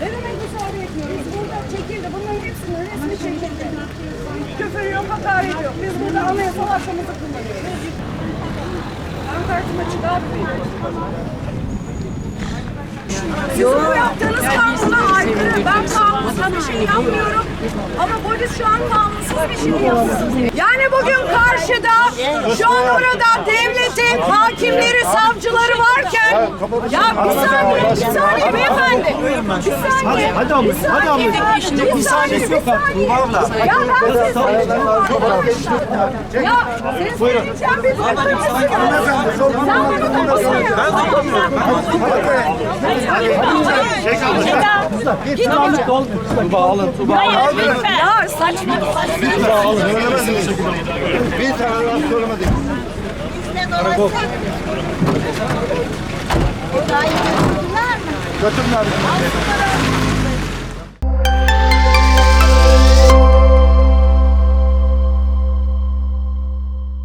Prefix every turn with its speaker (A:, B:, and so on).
A: Ne demek müsaade etmiyoruz? Burada çekildi. Bunların hepsinin resmi çekildi. Küfür yok, hakaret yok. Biz burada anayasal hakkımızı kullanıyoruz. Ben kartıma çıkartmıyorum. Sizin bu yaptığınız kanuna aykırı. Ben kanunsuz bir şey yapmıyorum. Ama polis şu an kanunsuz bir şey yapıyor. Yani bugün karşıda şu an orada devletin ya bir saniye, bir saniye beyefendi. Bir saniye.
B: Hadi abla,
A: bir
B: hadi
A: saniye,
B: İşte bir saniyesi yok
A: saniye.
B: Tuğba abla.
A: Ya ben size. Ya senin söyleyeceğim bir bırakır mısın ya? Sen bunu kapatın ya.
B: Tuba alın Tuba.
A: Ya saçma.
C: Bir tane laf söylemedik.
D: Daha iyi götürdüler mi?